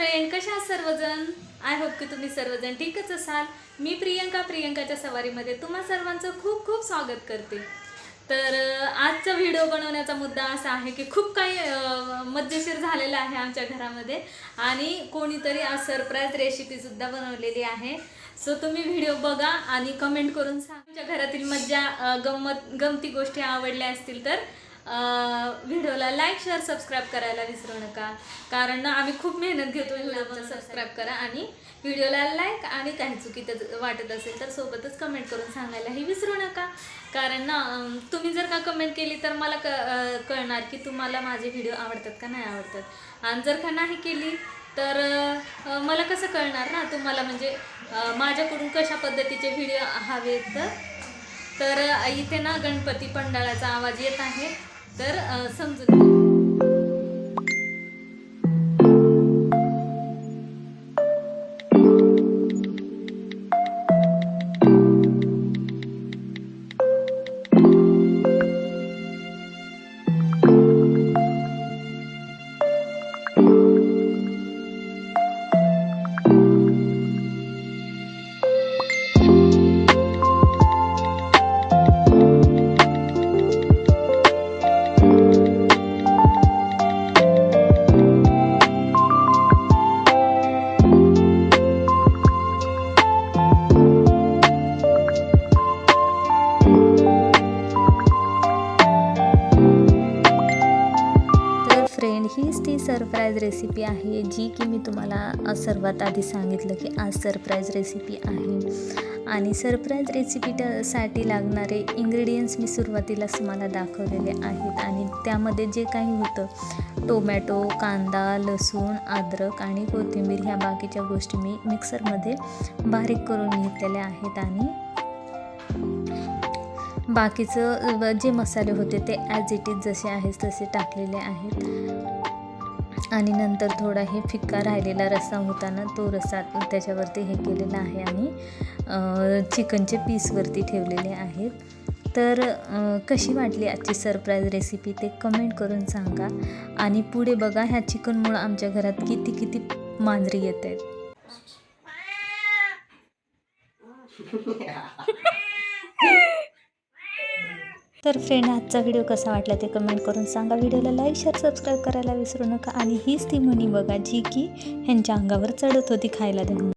Friend कशा आहात सर्वजण? आय होप की तुम्ही सर्वजण ठीकच असाल. मी प्रियंका प्रियंकाच्या सवारीमध्ये तुम्हा सर्वांचं खूप खूप स्वागत करते. तर आजचा व्हिडिओ बनवण्याचा मुद्दा असा आहे की खूप काही मज्जेशीर मजेशीर झालेलं आहे आमच्या घरामध्ये. आणि कोणीतरी आज सरप्राईज रेसिपीसुद्धा बनवलेली आहे. सो तुम्ही व्हिडिओ बघा आणि कमेंट करून सांगा. तुमच्या घरातील मज्जा गमत गंमत गमती गोष्टी आवडल्या असतील तर व्हिडिओला लाईक शेअर सबस्क्राईब करायला विसरू नका. कारण ना आम्ही खूप मेहनत घेतो व्हिडिओ सबस्क्राईब करा आणि व्हिडिओला लाईक आणि काही चुकी त्यात वाटत असेल तर सोबतच कमेंट करून सांगायलाही विसरू नका. कारण ना तुम्ही जर का कमेंट केली तर मला क कळणार की तुम्हाला माझे व्हिडिओ आवडतात का नाही आवडतात. आणि जर का नाही केली तर मला कसं कळणार ना तुम्हाला म्हणजे माझ्याकडून कशा पद्धतीचे व्हिडिओ हवेत? तर इथे ना गणपती पंडाळाचा आवाज येत आहे. तर समजून अँड हीच ती सरप्राईज रेसिपी आहे जी की मी तुम्हाला सर्वात आधी सांगितलं की आज सरप्राईज रेसिपी आहे. आणि सरप्राईज रेसिपीसाठी लागणारे इंग्रेडियंट्स मी सुरुवातीलाच तुम्हाला दाखवलेले आहेत. आणि त्यामध्ये जे काही होतं टोमॅटो कांदा लसूण अद्रक आणि कोथिंबीर ह्या बाकीच्या गोष्टी मी मिक्सरमध्ये बारीक करून घेतलेल्या आहेत. आणि बाकीचं जे मसाले होते ते ॲज इट इज जसे आहेत तसे टाकलेले आहेत. आणि नंतर थोडा हे फिक्का राहिलेला रस्सा होता ना तो रस्सा त्याच्यावरती हे केलेला आहे आणि चिकनचे पीसवरती ठेवलेले आहेत. तर कशी वाटली आजची सरप्राईज रेसिपी ते कमेंट करून सांगा. आणि पुढे बघा ह्या चिकनमुळं आमच्या घरात किती किती मांजरी येत आहेत. तर फ्रेंड आजचा व्हिडिओ कसा वाटला ते कमेंट करून सांगा. व्हिडिओला लाईक शेअर सबस्क्राईब करायला विसरू नका. आणि हीच ती म्हणी बघा जी की ह्यांच्या अंगावर चढत होती खायला देऊन.